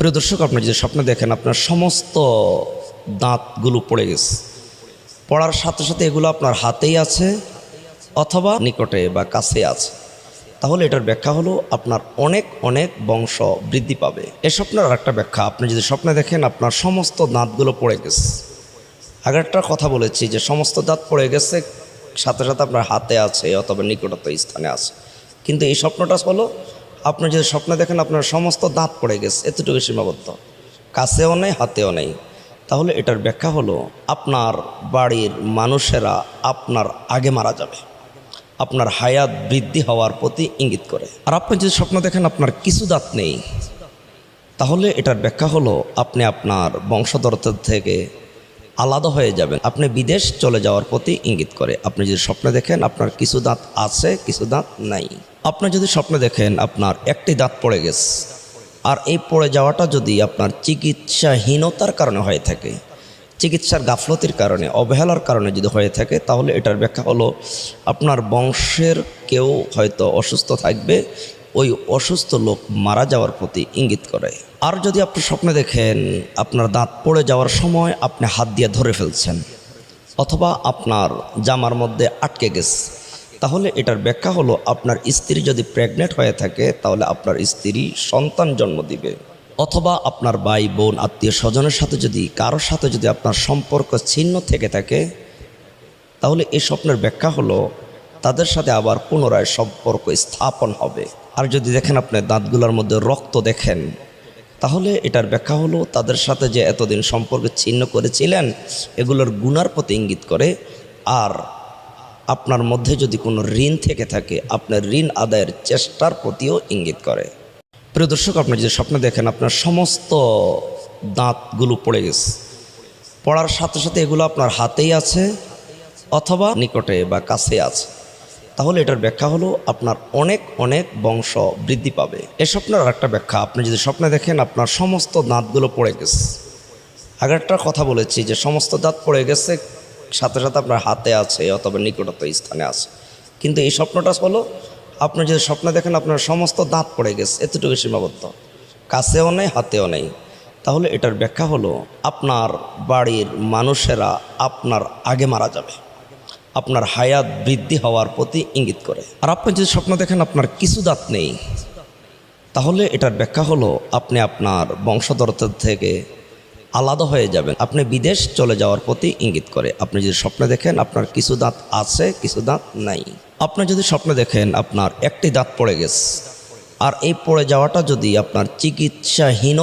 প্রিয় দর্শক আপনি যদি স্বপ্ন দেখেন, আপনার সমস্ত দাঁতগুলো পড়ে গেছে। পড়ার সাথে সাথে এগুলো আপনার হাতেই আছে অথবা নিকটে বা কাছে আছে। তাহলে এটার ব্যাখ্যা হলো, আপনার অনেক অনেক বংশ বৃদ্ধি পাবে। এ স্বপ্নের আর একটা ব্যাখ্যা, আপনি যদি স্বপ্নে দেখেন, আপনার সমস্ত দাঁতগুলো পড়ে গেছে। আগের একটা কথা বলেছি যে, সমস্ত দাঁত পড়ে গেছে, সাথে সাথে আপনার হাতে আছে অথবা নিকটত্ব স্থানে আছে। কিন্তু এই স্বপ্নটা হলো আপনি যদি স্বপ্নে দেখেন আপনার সমস্ত দাঁত পড়ে গেছে, এতটুকু সীমাবদ্ধ। কাছেও নেই, হাতেও নেই। তাহলে এটার ব্যাখ্যা হলো, আপনার বাড়ির মানুষেরা আপনার আগে মারা যাবে। আপনার হায়াত বৃদ্ধি হওয়ার প্রতি ইঙ্গিত করে। আর আপনি যদি স্বপ্ন দেখেন আপনার কিছু দাঁত নেই, তাহলে এটার ব্যাখ্যা হলো, আপনি আপনার বংশধরদের থেকে আলাদা হয়ে যাবেন। আপনি বিদেশ চলে যাওয়ার প্রতি ইঙ্গিত করে। আপনি যদি স্বপ্নে দেখেন, আপনার কিছু দাঁত আছে, কিছু দাঁত নাই। আপনি যদি স্বপ্নে দেখেন, আপনার একটি দাঁত পড়ে গেছে। আর এই পড়ে যাওয়াটা যদি আপনার চিকিৎসাহীনতার কারণে হয়ে থাকে, চিকিৎসার গাফলতির কারণে, অবহেলার কারণে যদি হয়ে থাকে, তাহলে এটার ব্যাখ্যা হলো, আপনার বংশের কেউ হয়তো অসুস্থ থাকবে ওই অসুস্থ লোক মারা যাওয়ার প্রতি ইঙ্গিত করে। আর যদি আপনি স্বপ্নে দেখেন, আপনার দাঁত পড়ে যাওয়ার সময় আপনি হাত দিয়ে ধরে ফেলছেন, অথবা আপনার জামার মধ্যে আটকে গেছে, তাহলে এটার ব্যাখ্যা হলো আপনার স্ত্রী যদি প্রেগনেন্ট হয়ে থাকে, তাহলে আপনার স্ত্রী সন্তান জন্ম দিবে। অথবা আপনার ভাই, বোন, আত্মীয় স্বজনের সাথে যদি, কারোর সাথে যদি আপনার সম্পর্ক ছিন্ন থেকে থাকে, তাহলে এই স্বপ্নের ব্যাখ্যা হলো তাদের সাথে আবার পুনরায় সম্পর্ক স্থাপন হবে। আর যদি দেখেন আপনি দাঁতগুলোর মধ্যে রক্ত দেখেন, তাহলে এটার ব্যাখ্যা হলো তাদের সাথে যে এতদিন সম্পর্ক ছিন্ন করেছিলেন, এগুলোর গুণার প্রতি ইঙ্গিত করে। আর আপনার মধ্যে যদি কোনো ঋণ থেকে থাকে আপনার ঋণ আদায়ের চেষ্টার প্রতিও ইঙ্গিত করে। প্রিয় দর্শক, আপনি যদি স্বপ্ন দেখেন, আপনার সমস্ত দাঁতগুলো পড়ে গেছে। পড়ার সাথে সাথে এগুলো আপনার হাতেই আছে, অথবা নিকটে বা কাছে আছে। তাহলে এটার ব্যাখ্যা হলো আপনার অনেক অনেক বংশ বৃদ্ধি পাবে। এ স্বপ্নের আর একটা ব্যাখ্যা। আপনি যদি স্বপ্নে দেখেন, আপনার সমস্ত দাঁতগুলো পড়ে গেছে। আগের একটা কথা বলেছি যে, সমস্ত দাঁত পড়ে গেছে, সাথে সাথে আপনার হাতে আছে অথবা নিকটত্ব স্থানে আছে। কিন্তু এই স্বপ্নটা হলো, আপনি যদি স্বপ্নে দেখেন, আপনার সমস্ত দাঁত পড়ে গেছে। এতটুকু সীমাবদ্ধ। কাছেও নেই, হাতেও নেই। তাহলে এটার ব্যাখ্যা হলো, আপনার বাড়ির মানুষেরা আপনার আগে মারা যাবে। আপনার হায়াত বৃদ্ধি হওয়ার প্রতি ইঙ্গিত করে। আর আপনি যদি স্বপ্ন দেখেন আপনার কিছু দাঁত নেই, তাহলে এটার ব্যাখ্যা হলো আপনি আপনার বংশধরদের থেকে আলাদা হয়ে যাবেন। আপনি বিদেশ চলে যাওয়ার প্রতি ইঙ্গিত করে। আপনি যদি স্বপ্নে দেখেন আপনার কিছু দাঁত আছে, কিছু দাঁত নাই। আপনি যদি স্বপ্নে দেখেন আপনার একটি দাঁত পড়ে গেছে, আর এই পড়ে যাওয়াটা যদি আপনার চিকিৎসাহীন